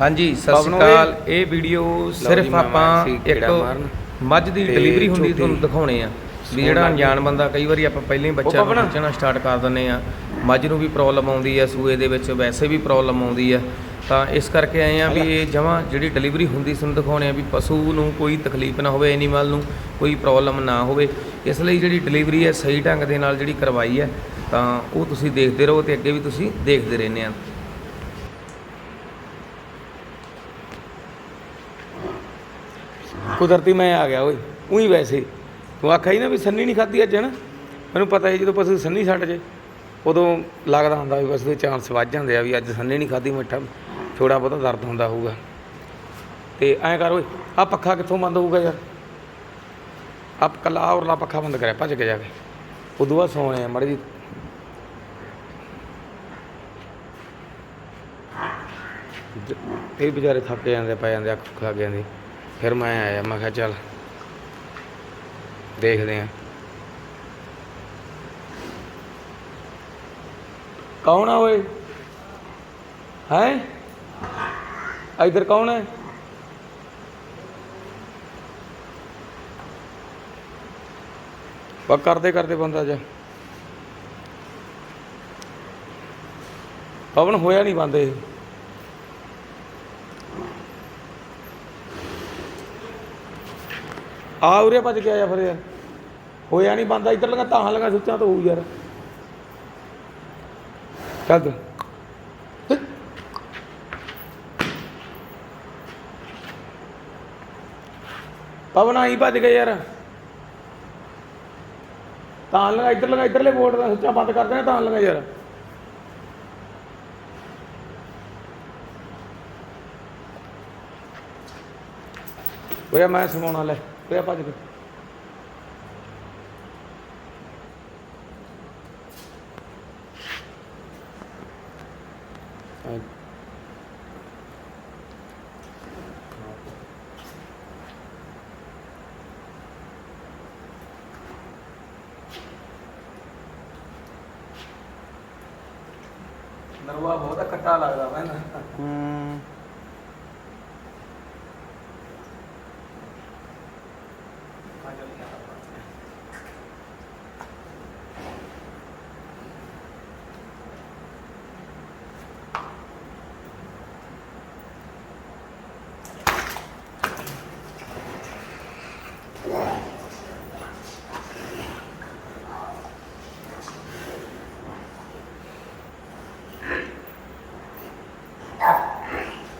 ਹਾਂਜੀ ਸਤਿ ਸ਼੍ਰੀ ਅਕਾਲ। ਇਹ ਵੀਡੀਓ ਸਿਰਫ ਆਪਾਂ ਇੱਕ। ਮੱਝ ਦੀ ਡਿਲੀਵਰੀ ਹੁੰਦੀ ਤੁਹਾਨੂੰ ਦਿਖਾਉਣੇ ਆ। ਵੀ ਜਿਹੜਾ ਅਣਜਾਣ ਬੰਦਾ ਕਈ ਵਾਰੀ ਆਪਾਂ ਪਹਿਲਾਂ ਹੀ ਬੱਚਾ ਨਾ। ਸਟਾਰਟ ਕਰ ਦਿੰਦੇ ਆ ਮੱਝ ਨੂੰ ਵੀ ਪ੍ਰੋਬਲਮ ਆਉਂਦੀ ਆ ਸੂਏ ਦੇ ਵਿੱਚ ਵੈਸੇ ਵੀ ਪ੍ਰੋਬਲਮ ਆਉਂਦੀ ਆ। ਤਾਂ ਇਸ ਕਰਕੇ ਆਏ ਆ ਵੀ ਇਹ ਜਮਾਂ ਜਿਹੜੀ ਡਿਲੀਵਰੀ ਹੁੰਦੀ ਤੁਹਾਨੂੰ ਦਿਖਾਉਣੇ ਆ ਵੀ ਪਸ਼ੂ ਨੂੰ ਕੋਈ ਤਕਲੀਫ ਨਾ ਹੋਵੇ ਐਨੀਮਲ ਨੂੰ ਕੋਈ ਪ੍ਰੋਬਲਮ ਨਾ ਹੋਵੇ। ਇਸ ਲਈ ਜਿਹੜੀ ਡਿਲੀਵਰੀ ਹੈ ਸਹੀ ਢੰਗ ਦੇ ਨਾਲ ਜਿਹੜੀ ਕਰਵਾਈ ਹੈ ਤਾਂ ਉਹ ਤੁਸੀਂ ਦੇਖਦੇ ਰਹੋ ਤੇ ਅੱਗੇ ਵੀ ਤੁਸੀਂ ਦੇਖਦੇ ਰਹਿੰਦੇ ਆ। ਕੁਦਰਤੀ ਮੈਂ ਆ ਗਿਆ ਓਏ, ਉਹੀ ਵੈਸੇ। ਤੂੰ ਆਖਿਆ ਹੀ ਨਾ ਵੀ ਸੰਨੀ ਨਹੀਂ ਖਾਧੀ ਅੱਜ, ਹਨਾ? ਮੈਨੂੰ ਪਤਾ ਹੈ ਜਦੋਂ ਪਸ਼ੂ ਸੰਨੀ ਛੱਡ ਜੇ, ਉਦੋਂ ਲੱਗਦਾ ਹੁੰਦਾ ਵੀ ਬਸ ਦੇ ਚਾਂਸ ਵੱਜ ਜਾਂਦੇ ਆ ਵੀ ਅੱਜ ਸੰਨੀ ਨਹੀਂ ਖਾਧੀ, ਮਿੱਠਾ ਥੋੜਾ ਬਹੁਤਾ ਦਰਦ ਹੁੰਦਾ ਹੋਊਗਾ। ਤੇ ਐਂ ਕਰ ਓਏ ਆ ਪੱਖਾ ਕਿੱਥੋਂ ਬੰਦ ਹੋਊਗਾ ਯਾਰ? ਆਪ ਕੱਲਾ ਔਰਲਾ ਪੱਖਾ ਬੰਦ ਕਰਿਆ, ਭੱਜ ਕੇ ਜਾ ਕੇ। ਉਦੋਂ ਬਾਅਦ ਸੌਣੇ ਆ, ਮੜੀ ਜੀ ਇਹ ਵਿਚਾਰੇ ਥੱਕ ਜਾਂਦੇ ਪੈ ਜਾਂਦੇ ਅੱਖ ਖਾ ਜਾਂਦੇ। ਫਿਰ ਮੈਂ ਆਇਆ, ਮੈਂ ਕਿਹਾ ਚੱਲ ਦੇਖਦੇ ਆ। ਕੌਣ ਆ ਓਏ? ਹੈ? ਇਧਰ ਕੌਣ ਹੈ? ਬਾ ਕਰਦੇ ਕਰਦੇ ਬੰਦਾ ਜਾ। ਪਵਨ ਹੋਇਆ ਨਹੀਂ ਬੰਦੇ। ਆ ਉਰੇ ਭੱਜ ਕੇ ਆਇਆ ਫਿਰ ਯਾਰ ਹੋਇਆ ਨਹੀਂ ਬੰਦਾ ਇੱਧਰ ਲਗਾ ਤਾਂ ਲਗਾ ਸੁੱਚਾ ਤੋਂ ਹੋਊ ਯਾਰ ਚੱਲ ਤੂੰ। ਹਿੱਟ। ਪਵਨ ਆਈ ਭੱਜ ਗਏ ਯਾਰ ਤਾਂ ਲਗਾ ਇੱਧਰ ਲਗਾ ਇੱਧਰਲੇ ਬੋਰਡ ਦਾ ਸੁੱਚਾ ਬੰਦ ਕਰ ਦੇਣਾ ਤਾਂ ਲਗਾ ਯਾਰ ਓਏ, ਮੈਂ ਸਮਾਉਣਾ ਲੈ ਓਏ ਭੱਜ ਕੇ। ਨਰਵਾ ਬਹੁਤ ਖੱਟਾ ਲੱਗਦਾ ਮੈਨੂੰ ਹੂੰ।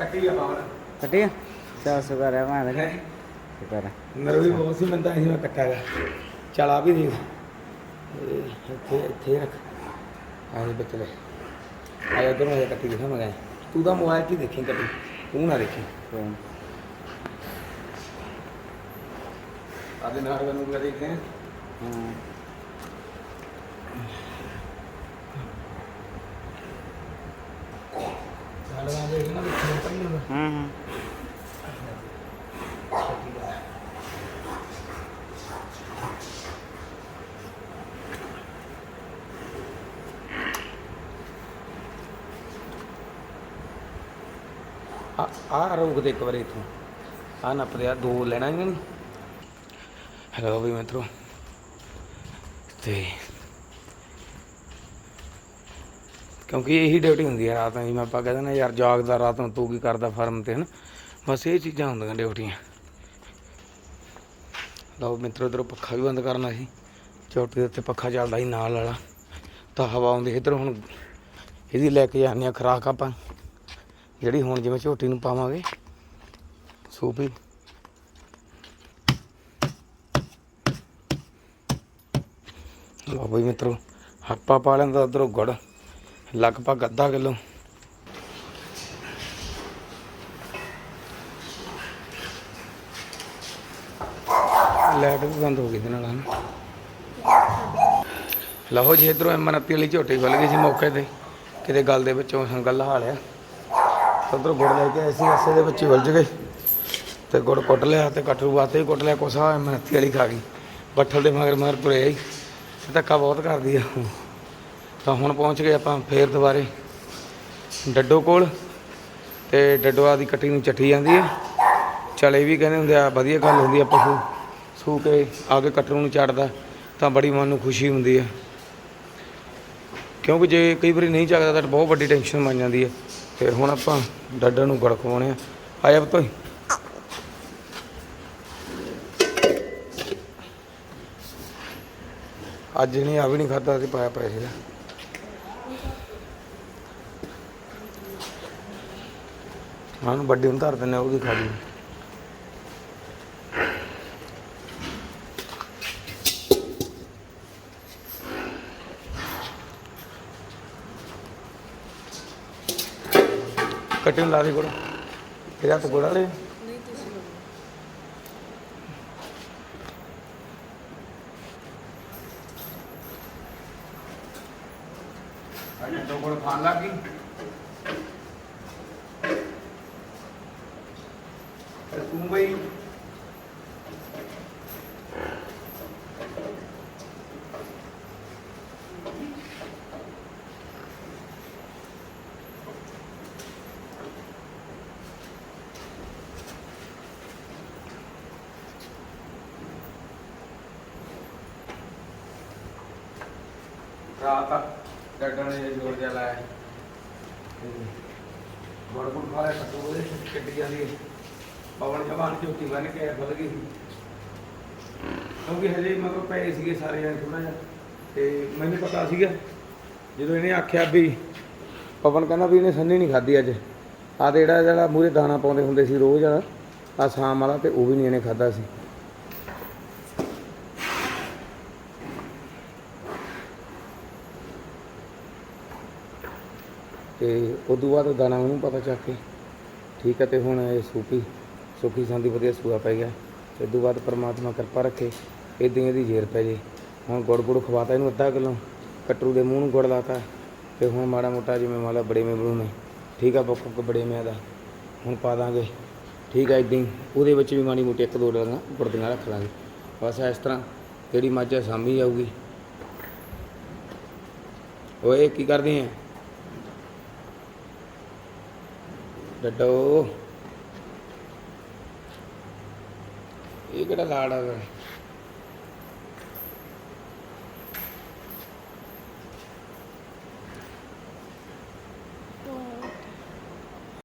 ਕੱਟੀ ਆ ਪਾਵਰ ਕੱਟੀ ਚਾ ਸ਼ੁਕਰ ਹੈ ਮੈਂ ਲਗਾ ਸ਼ੁਕਰ ਹੈ ਨਰਵੀ ਬਹੁਤ ਸੀ ਮੈਂ ਤਾਂ ਐਸੀ ਮੈਂ ਕੱਟਾ ਗਾ ਚਲ ਆ ਵੀ ਦੇਖ। ਇਹ ਇੱਥੇ ਇੱਥੇ ਰੱਖ। ਆਹ ਬੱਚ। ਲੈ ਆ ਇਧਰ ਇਹ ਕੱਟੀ ਦਿਖਾ ਮੈਂ ਤੂੰ ਤਾਂ ਮੋਬਾਈਲ ਹੀ ਦੇਖੀ ਕੱਟੀ। ਤੂੰ ਨਾ ਦੇਖੀ। ਆਦੇ ਨਾਲ ਨੂੰ ਵੀ ਦੇਖਦੇ ਹਾਂ। ਹਾਂ ਨਾਲ ਦੇਖਣਾ ਹੂੰ। ਹੂੰ ਆ ਆ ਰੋਕ ਦੇ ਇੱਕ ਵਾਰੀ ਇਥੋਂ। ਆ ਨੱਪਦੇ ਆ, ਦੋ ਲੈਣਾ ਇਹਨਾਂ ਨੇ। ਹੈਲੋ ਵੀ ਮਿੱਤਰੋ। ਤੇ ਕਿਉਂਕਿ ਇਹੀ ਡਿਊਟੀ ਹੁੰਦੀ ਹੈ ਰਾਤ ਨੂੰ ਜਿਵੇਂ ਆਪਾਂ ਕਹਿੰਦੇ ਨਾ ਯਾਰ ਜਾਗਦਾ ਰਾਤ ਨੂੰ, ਤੂੰ ਕੀ ਕਰਦਾ ਫਾਰਮ ਤੇ, ਹਨ? ਬਸ ਇਹ ਚੀਜ਼ਾਂ ਹੁੰਦੀਆਂ ਡਿਊਟੀਆਂ। ਲਓ ਮਿੱਤਰੋ, ਇਧਰੋਂ ਪੱਖਾ ਵੀ ਬੰਦ ਕਰਨਾ ਸੀ। ਚੌਟੀ ਦੇ ਉੱਤੇ ਪੱਖਾ ਚੱਲਦਾ ਸੀ ਨਾਲ ਵਾਲਾ। ਤਾਂ ਹਵਾ ਆਉਂਦੀ ਇਧਰ ਹੁਣ। ਇਹਦੀ ਲੈ ਕੇ ਜਾਂਦੇ ਆ ਖਰਾਕ ਆਪਾਂ। ਜਿਹੜੀ ਹੁਣ ਜਿਵੇਂ ਝੋਟੀ ਨੂੰ ਪਾਵਾਂਗੇ। ਸੂਪੀ। ਲਓ ਬਈ ਮਿੱਤਰੋ, ਹੱਪਾ ਪਾ ਲੈਂਦਾ ਉਧਰੋਂ ਗੁੜ। ਲਗਭਗ ਅੱਧਾ ਕਿਲੋ। ਲਾਈਟ ਵੀ ਬੰਦ ਹੋ ਗਈ ਇਹਦੇ ਨਾਲ, ਹਨ। ਲਓ ਜੀ, ਇਧਰੋਂ ਐਮਨਪੀ ਵਾਲੀ ਝੋਟੀ ਖੁੱਲ ਗਈ ਸੀ ਮੌਕੇ ਤੇ। ਕਿਤੇ ਗੱਲ ਦੇ ਵਿੱਚੋਂ ਸੰਗਲ ਲਹਾ ਲਿਆ ਉਧਰੋਂ ਗੁੜ ਲੈ ਕੇ ਆਏ ਸੀ ਐਸੇ ਦੇ ਵਿੱਚ ਹੀ ਉਲਝ ਗਏ। ਤੇ ਗੁੜ ਕੁੱਟ ਲਿਆ ਤੇ ਕਟਰੂ ਵਾਤੇ ਵੀ ਕੁੱਟ ਲਿਆ ਕੋਸਾ ਐਮਨਪੀ ਵਾਲੀ ਖਾ ਗਈ। ਬੱਠਲ ਦੇ ਮਗਰ ਮਗਰ ਤੁਰੇ ਆਈ। ਧੱਕਾ ਬਹੁਤ ਕਰਦੀ ਆ। ਤਾਂ ਹੁਣ ਪਹੁੰਚ ਗਏ ਆਪਾਂ ਫੇਰ ਦੁਬਾਰੇ ਡੱਡੋ ਕੋਲ ਤੇ ਡੱਡਵਾ ਦੀ ਕੱਟੀ ਨੂੰ ਚੱਟੀ ਜਾਂਦੀ ਹੈ। ਚਲੇ ਵੀ ਕਹਿੰਦੇ ਹੁੰਦੇ ਆ, ਵਧੀਆ ਗੱਲ ਹੁੰਦੀ ਆ ਪਸ਼ੂ ਸੂ ਕੇ ਆ ਕੇ ਕੱਟਰੂ ਨੂੰ ਚੜਦਾ ਤਾਂ ਬੜੀ ਮਨ ਨੂੰ ਖੁਸ਼ੀ ਹੁੰਦੀ ਹੈ ਕਿਉਂਕਿ ਜੇ ਕਈ ਵਾਰੀ ਨਹੀਂ ਚੱਕਦਾ ਤਾਂ ਬਹੁਤ ਵੱਡੀ ਟੈਨਸ਼ਨ ਬਣ ਜਾਂਦੀ ਹੈ ਫਿਰ ਹੁਣ ਆਪਾਂ ਡੱਡਾ ਨੂੰ ਗੜਖਵਾਉਣੇ ਆ। ਆਇਆ ਬਤੋਈ ਅੱਜ ਨਹੀਂ ਆ ਵੀ ਨਹੀਂ ਖਾਦਾ ਤੇ ਪਾਇਆ ਪੈਸੇ ਦਾ। ਹਾਂ ਨੂੰ ਵੱਡੀ ਨੂੰ ਧਰ ਦਿੰਦੇ ਆ, ਉਹਦੀ ਖਾ ਲਈ ਕੱਟੇ ਲਾ ਦੇ ਕੋੜਾ ਇਹਦਾ ਤਾਂ ਕੋੜਾ ਲੈ। ਅੱਜ ਦੋ ਕੋਲ ਖਾਣ ਲੱਗ ਰਾਤ ਡੱਡਾਂ ਨੇ ਜੋਰ ਜਿਹਾ ਲਾਇਆ ਬੜ ਬੜ ਕੱਟੂ ਉਹਦੇ ਕੱਟੀ ਜਾਂਦੀ ਪਵਨ ਜਵਾਨ ਝੋਟੀ ਬਣ ਕੇ ਖੁੱਲ ਗਈ ਕਿਉਂਕਿ ਹਜੇ ਮਤਲਬ ਪਏ ਸੀਗੇ ਸਾਰੇ ਜਣੇ ਥੋੜਾ ਜਿਹਾ। ਤੇ ਮੈਨੂੰ ਪਤਾ ਸੀਗਾ, ਜਦੋਂ ਇਹਨੇ ਆਖਿਆ ਵੀ ਪਵਨ ਕਹਿੰਦਾ ਵੀ ਇਹਨੇ ਸੰਨੀ ਨਹੀਂ ਖਾਧੀ ਅੱਜ। ਆ ਜਿਹੜਾ ਜਿਹੜਾ ਮੂਰੇ ਦਾਣਾ ਪਾਉਂਦੇ ਹੁੰਦੇ ਸੀ ਰੋਜ਼ ਆ ਸ਼ਾਮ ਵਾਲਾ ਤੇ ਉਹ ਵੀ ਨਹੀਂ ਇਹਨੇ ਖਾਧਾ ਸੀ। ਤੇ ਤੋਂ ਬਾਅਦ ਦਾਣਾ ਉਹਨੂੰ ਪਤਾ ਚੱਕ ਕੇ। ਠੀਕ ਹੈ ਤੇ ਹੁਣ ਇਹ ਸੂਪੀ ਸੁਖੀ ਸੰਦੀ ਵਧੀਆ ਸੂਆ ਪੈ ਗਿਆ। ਤੇ ਤੋਂ ਬਾਅਦ ਪਰਮਾਤਮਾ ਕਿਰਪਾ ਰੱਖੇ ਇਦਾਂ ਇਹਦੀ ਜੇਰ ਪੈ ਜੇ। ਹੁਣ ਗੁੜ ਗੁੜ ਖਵਾਤਾ ਇਹਨੂੰ ਅੱਧਾ ਕਿਲੋ, ਕਟਰੂ ਦੇ ਮੂੰਹ ਨੂੰ ਗੁੜ ਲਾਤਾ। ਤੇ ਹੁਣ ਮਾੜਾ ਮੋਟਾ ਜਿਵੇਂ ਮਾਲਾ ਬੜੇ ਮੇ ਬਣਾਉਣੇ। ਠੀਕ ਆ, ਬੁੱਕ ਬੁੱਕ ਬੜੇ ਮੇ ਦਾ, ਹੁਣ ਪਾ ਦਾਂਗੇ। ਠੀਕ ਆ ਇਦਾਂ ਹੀ ਉਹਦੇ ਵਿੱਚ ਵੀ ਮਾੜੀ ਮੋਟੀ ਇੱਕ ਦੋ ਡਾਲਾਂ ਗੁੜ ਦੀਆਂ ਰੱਖ ਲਾਂਗੇ। ਬਸ ਇਸ ਤਰ੍ਹਾਂ ਜਿਹੜੀ ਮੱਝ ਆ, ਸਾਂਭੀ ਜਾਊਗੀ। ਓਏ, ਕੀ ਕਰਦੇ ਆ? ਡੱਡੋ ਇਹ ਕਿਹੜਾ ਲਾੜ ਆ ਗਾ?